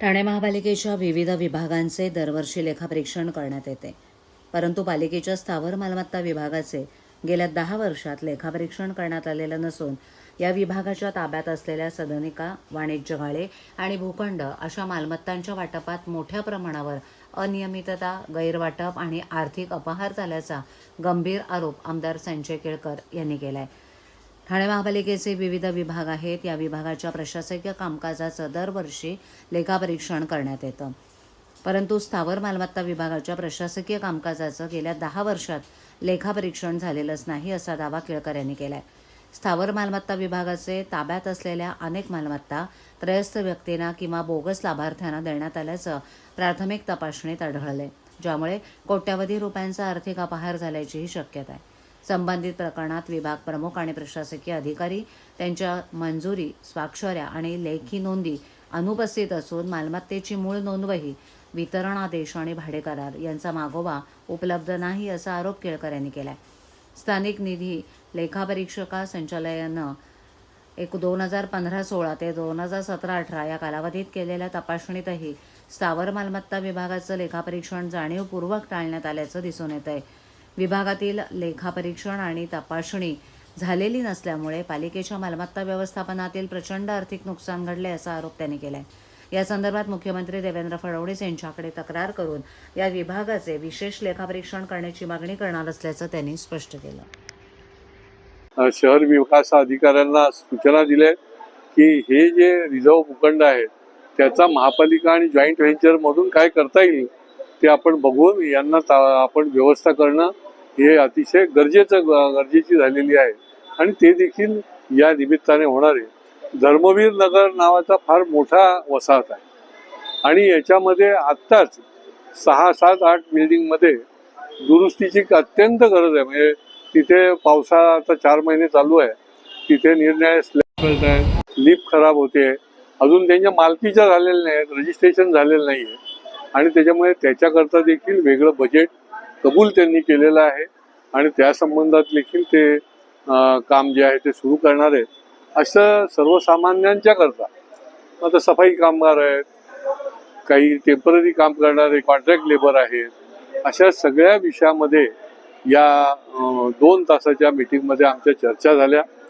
ठाणे महापालिकेच्या विविध विभागांचे दरवर्षी लेखापरीक्षण करण्यात येते. परंतु पालिकेच्या स्थावर मालमत्ता विभागाचे गेल्या दहा वर्षात लेखापरीक्षण करण्यात आलेलं नसून या विभागाच्या ताब्यात असलेल्या सदनिका वाणिज्य गाळे आणि भूखंड अशा मालमत्तांच्या वाटपात मोठ्या प्रमाणावर अनियमितता गैरवाटप आणि आर्थिक अपहार झाल्याचा गंभीर आरोप आमदार संजय केळकर यांनी केला आहे ठाणे महापालिकेचे विविध विभाग आहेत. या विभागाच्या प्रशासकीय कामकाजाचं दरवर्षी लेखापरीक्षण करण्यात येतं. परंतु स्थावर मालमत्ता विभागाच्या प्रशासकीय कामकाजाचं गेल्या दहा वर्षात लेखापरीक्षण झालेलंच नाही असा दावा केळकर यांनी केला आहे स्थावर मालमत्ता विभागाचे ताब्यात असलेल्या अनेक मालमत्ता त्रयस्थ व्यक्तींना किंवा बोगस लाभार्थ्यांना देण्यात आल्याचं प्राथमिक तपासणीत आढळले ज्यामुळे कोट्यवधी रुपयांचा आर्थिक अपहार झाल्याचीही शक्यता आहे. संबंधित प्रकरणात विभाग प्रमुख आणि प्रशासकीय अधिकारी त्यांच्या मंजुरी स्वाक्षऱ्या आणि लेखी नोंदी अनुपस्थित असून मालमत्तेची मूळ नोंदवही वितरण आदेश आणि भाडेकरार यांचा मागोवा उपलब्ध नाही असा आरोप केळकर यांनी केला आहे स्थानिक निधी लेखापरीक्षका संचालयानं एक दोन हजार पंधरा सोळा ते दोन हजार सतरा अठरा या कालावधीत केलेल्या तपासणीतही स्थावर मालमत्ता विभागाचं लेखापरीक्षण जाणीवपूर्वक टाळण्यात आल्याचं दिसून येत आहे विभागातील लेखापरीक्षण आणि तपासणी झालेली नसल्यामुळे पालिकेच्या मालमत्ता व्यवस्थापनातील प्रचंड आर्थिक नुकसान घडले असा आरोप त्यांनी केला आहे या संदर्भात मुख्यमंत्री देवेंद्र फडणवीस यांच्याकडे तक्रार करून या विभागाचे विशेष लेखापरीक्षण करण्याची मागणी करणार असल्याचं त्यांनी स्पष्ट केलं. शहर विकास अधिकाऱ्यांना सूचना दिल्या की हे जे रिझर्व भूखंड आहे त्याचा महापालिका आणि जॉईंट व्हेंचर मधून काय करता येईल ते आपण बघून यांना आपण व्यवस्था करणं हे अतिशय गरजेचं गरजेची झालेली आहे. आणि ते देखील या निमित्ताने होणार आहे. धर्मवीर नगर नावाचा फार मोठा वसाहत आहे. आणि याच्यामध्ये आत्ताच सहा सात आठ बिल्डिंगमध्ये दुरुस्तीची अत्यंत गरज आहे. म्हणजे तिथे पावसाळा आता चार महिने चालू आहे. तिथे निर्णय स्लॅब करत आहे लिप खराब होते. अजून त्यांच्या मालकीच्या झालेल्या नाही आहेत रजिस्ट्रेशन झालेलं नाही आहे आणि त्याच्यामुळे त्याच्याकरता देखील वेगळं बजेट कबूल त्यांनी केलेलं आहे आणि त्या संबंधात देखील ते काम जे आहे ते सुरू करणार आहेत. असं सर्वसामान्यांच्या करता. आता सफाई कामगार आहेत काही टेंपररी काम करणारे कॉन्ट्रॅक्ट लेबर आहेत अशा सगळ्या विषयामध्ये या दोन तासाच्या मीटिंगमध्ये आमच्या चर्चा झाल्या.